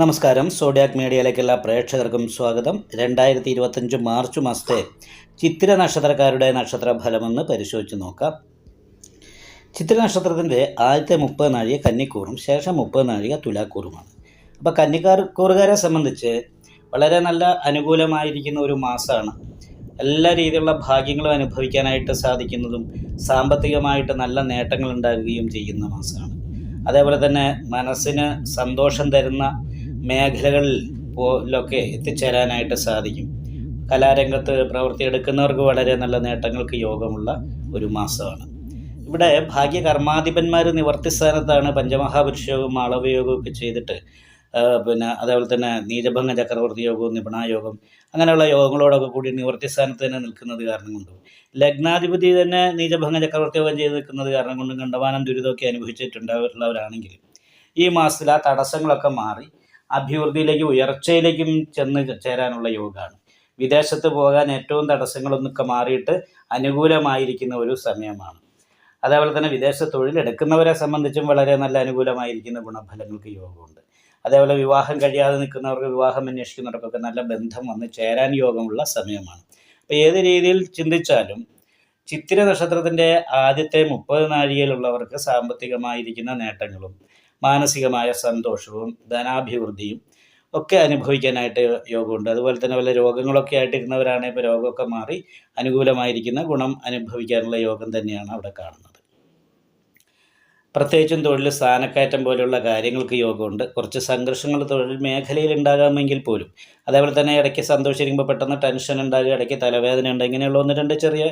നമസ്കാരം. സോഡിയാക് മീഡിയയിലേക്കുള്ള പ്രേക്ഷകർക്കും സ്വാഗതം. രണ്ടായിരത്തി ഇരുപത്തഞ്ച് മാർച്ച് മാസത്തെ ചിത്ര നക്ഷത്രക്കാരുടെ നക്ഷത്ര ഫലമെന്ന് പരിശോധിച്ച് നോക്കാം. ചിത്തിര നക്ഷത്രത്തിന്റെ ആദ്യത്തെ മുപ്പത് നാഴിക കന്നിക്കൂറും ശേഷം മുപ്പത് നാഴിക തുലാക്കൂറുമാണ്. അപ്പോൾ കന്നിക്കാർ കൂറുകാരെ സംബന്ധിച്ച് വളരെ നല്ല അനുകൂലമായിരിക്കുന്ന ഒരു മാസമാണ് എല്ലാ രീതിയിലുള്ള ഭാഗ്യങ്ങളും അനുഭവിക്കാനായിട്ട് സാധിക്കുന്നതും സാമ്പത്തികമായിട്ട് നല്ല നേട്ടങ്ങൾ ഉണ്ടാകുകയും ചെയ്യുന്ന മാസമാണ് അതേപോലെ തന്നെ മനസ്സിന് സന്തോഷം തരുന്ന മേഖലകളിൽ പോലൊക്കെ എത്തിച്ചേരാനായിട്ട് സാധിക്കും. കലാരംഗത്ത് പ്രവൃത്തിയെടുക്കുന്നവർക്ക് വളരെ നല്ല നേട്ടങ്ങൾക്ക് യോഗമുള്ള ഒരു മാസമാണ്. ഇവിടെ ഭാഗ്യ കർമാധിപന്മാർ നിവർത്തി സ്ഥാനത്താണ് പഞ്ചമഹാപുരുഷയോഗവും മാളവയോഗവും ഒക്കെ ചെയ്തിട്ട് പിന്നെ അതേപോലെ തന്നെ നീചഭംഗ ചക്രവർത്തി യോഗവും നിപുണായോഗം അങ്ങനെയുള്ള യോഗങ്ങളോടൊക്കെ കൂടി നിവർത്തി സ്ഥാനത്ത് തന്നെ നിൽക്കുന്നത് കാരണം കൊണ്ടും ലഗ്നാധിപതി തന്നെ നീചഭംഗ ചക്രവർത്തി യോഗം ചെയ്ത് നിൽക്കുന്നത് കാരണം കൊണ്ടും കണ്ടമാനം ദുരിതമൊക്കെ അനുഭവിച്ചിട്ടുണ്ടായിട്ടുള്ളവരാണെങ്കിൽ ഈ മാസത്തിൽ ആ തടസ്സങ്ങളൊക്കെ മാറി അഭിവൃദ്ധിയിലേക്കും ഉയർച്ചയിലേക്കും ചെന്ന് ചേരാനുള്ള യോഗമാണ്. വിദേശത്ത് പോകാൻ ഏറ്റവും തടസ്സങ്ങളൊന്നൊക്കെ മാറിയിട്ട് അനുകൂലമായിരിക്കുന്ന ഒരു സമയമാണ്. അതേപോലെ തന്നെ വിദേശ തൊഴിലെടുക്കുന്നവരെ സംബന്ധിച്ചും വളരെ നല്ല അനുകൂലമായിരിക്കുന്ന ഗുണഫലങ്ങൾക്ക് യോഗമുണ്ട്. അതേപോലെ വിവാഹം കഴിയാതെ നിൽക്കുന്നവർക്ക് വിവാഹം അന്വേഷിക്കുന്നവർക്കൊക്കെ നല്ല ബന്ധം വന്ന് ചേരാൻ യോഗമുള്ള സമയമാണ്. അപ്പോൾ ഏത് രീതിയിൽ ചിന്തിച്ചാലും ചിത്തിര നക്ഷത്രത്തിന്റെ ആദ്യത്തെ മുപ്പത് നാഴികയിലുള്ളവർക്ക് സാമ്പത്തികമായിരിക്കുന്ന നേട്ടങ്ങളും മാനസികമായ സന്തോഷവും ധനാഭിവൃദ്ധിയും ഒക്കെ അനുഭവിക്കാനായിട്ട് യോഗമുണ്ട്. അതുപോലെ തന്നെ വല്ല രോഗങ്ങളൊക്കെ ആയിട്ടിരുന്നവരാണെങ്കിൽ ഇപ്പോൾ രോഗമൊക്കെ മാറി അനുകൂലമായിരിക്കുന്ന ഗുണം അനുഭവിക്കാനുള്ള യോഗം തന്നെയാണ് അവിടെ കാണുന്നത്. പ്രത്യേകിച്ചും തൊഴിൽ സ്ഥാനക്കയറ്റം പോലെയുള്ള കാര്യങ്ങൾക്ക് യോഗമുണ്ട്. കുറച്ച് സംഘർഷങ്ങൾ തൊഴിൽ മേഖലയിൽ ഉണ്ടാകാമെങ്കിൽ പോലും. അതേപോലെ തന്നെ ഇടയ്ക്ക് സന്തോഷിക്കുമ്പോൾ പെട്ടെന്ന് ടെൻഷൻ ഉണ്ടാകുക ഇടയ്ക്ക് തലവേദന ഉണ്ട് ഇങ്ങനെയുള്ള ഒന്ന് രണ്ട് ചെറിയ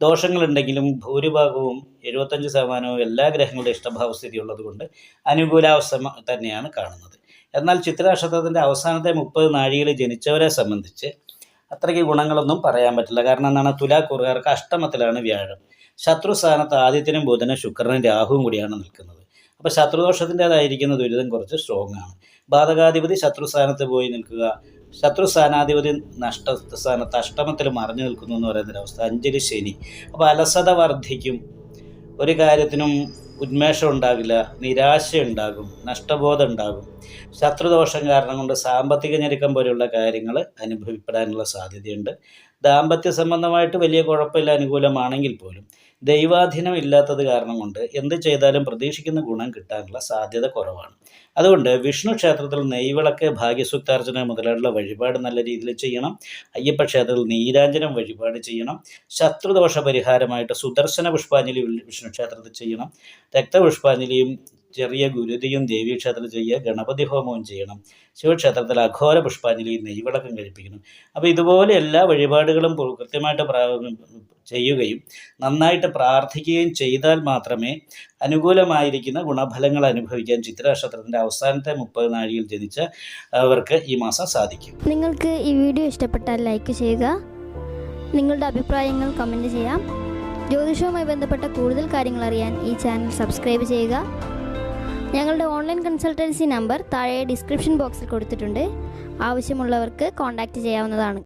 ദോഷങ്ങളുണ്ടെങ്കിലും ഭൂരിഭാഗവും എഴുപത്തഞ്ച് ശതമാനവും എല്ലാ ഗ്രഹങ്ങളുടെ ഇഷ്ടഭാവ ഇഷ്ടഭാവസ്ഥിതി ഉള്ളതുകൊണ്ട് അനുകൂലാവസ്ഥ തന്നെയാണ് കാണുന്നത്. എന്നാൽ ചിത്രനക്ഷത്രത്തിന്റെ അവസാനത്തെ മുപ്പത് നാഴികയിൽ ജനിച്ചവരെ സംബന്ധിച്ച് അത്രയ്ക്ക് ഗുണങ്ങളൊന്നും പറയാൻ പറ്റില്ല. കാരണം എന്താണ്? തുലാക്കൂറുകാർക്ക് അഷ്ടമത്തിലാണ് വ്യാഴം. ശത്രു സ്ഥാനത്ത് ആദിത്യനും ബുധനും ശുക്രനും രാഹുവും കൂടിയാണ് നിൽക്കുന്നത്. അപ്പോൾ ശത്രുദോഷത്തിന്റെതായിരിക്കുന്ന ദുരിതം കുറച്ച് സ്ട്രോങ് ആണ്. ബാധകാധിപതി ശത്രു സ്ഥാനത്ത് പോയി നിൽക്കുക. ശത്രു സ്ഥാനാധിപതി നഷ്ട സ്ഥാനത്ത് അഷ്ടമത്തിൽ മറിഞ്ഞു നിൽക്കുന്നു എന്ന് പറയുന്നൊരവസ്ഥ അഞ്ചലി ശനി. അപ്പോൾ അലസത വർദ്ധിക്കും. ഒരു കാര്യത്തിനും ഉന്മേഷം ഉണ്ടാകില്ല നിരാശ ഉണ്ടാകും നഷ്ടബോധം ഉണ്ടാകും ശത്രുദോഷം കാരണം കൊണ്ട് സാമ്പത്തിക ഞെരുക്കം പോലെയുള്ള കാര്യങ്ങൾ അനുഭവപ്പെടാനുള്ള സാധ്യതയുണ്ട്. ദാമ്പത്യ സംബന്ധമായിട്ട് വലിയ കുഴപ്പമില്ല അനുകൂലമാണെങ്കിൽ പോലും. ദൈവാധീനം ഇല്ലാത്തത് കാരണം കൊണ്ട് എന്ത് ചെയ്താലും പ്രതീക്ഷിക്കുന്ന ഗുണം കിട്ടാനുള്ള സാധ്യത കുറവാണ്. അതുകൊണ്ട് വിഷ്ണു ക്ഷേത്രത്തിൽ നെയ്വിളക്ക് ഭാഗ്യസൂക്താർച്ചന മുതലായുള്ള വഴിപാട് നല്ല രീതിയിൽ ചെയ്യണം. അയ്യപ്പ ക്ഷേത്രത്തിൽ നീരാഞ്ജനം വഴിപാട് ചെയ്യണം. ശത്രുദോഷ പരിഹാരമായിട്ട് സുദർശന പുഷ്പാഞ്ജലി വിഷ്ണു ക്ഷേത്രത്തിൽ ചെയ്യണം. രക്തപുഷ്പാഞ്ജലിയും ചെറിയ ഗുരുതിയും ദേവീക്ഷേത്രത്തിൽ ചെയ്യുക ഗണപതി ഹോമവും ചെയ്യണം. ശിവക്ഷേത്രത്തിൽ അഘോര പുഷ്പാഞ്ജലിയും നെയ്വിളക്കം കഴിപ്പിക്കണം. അപ്പോൾ ഇതുപോലെ എല്ലാ വഴിപാടുകളും കൃത്യമായിട്ട് ചെയ്യുകയും നന്നായിട്ട് പ്രാർത്ഥിക്കുകയും ചെയ്താൽ മാത്രമേ അനുകൂലമായിരിക്കുന്ന ഗുണഫലങ്ങൾ അനുഭവിക്കാൻ ചിത്രനക്ഷത്രത്തിന്റെ അവസാനത്തെ മുപ്പത് നാഴികയിൽ ജനിച്ച അവർക്ക് ഈ മാസം സാധിക്കും. നിങ്ങൾക്ക് ഈ വീഡിയോ ഇഷ്ടപ്പെട്ടാൽ ലൈക്ക് ചെയ്യുക. നിങ്ങളുടെ അഭിപ്രായങ്ങൾ കമന്റ് ചെയ്യാം. ജ്യോതിഷവുമായി ബന്ധപ്പെട്ട കൂടുതൽ കാര്യങ്ങൾ അറിയാൻ ഈ ചാനൽ സബ്സ്ക്രൈബ് ചെയ്യുക. ഞങ്ങളുടെ ഓൺലൈൻ കൺസൾട്ടൻസി നമ്പർ താഴെ ഡിസ്ക്രിപ്ഷൻ ബോക്സിൽ കൊടുത്തിട്ടുണ്ട്. ആവശ്യമുള്ളവർക്ക് കോൺടാക്റ്റ് ചെയ്യാവുന്നതാണ്.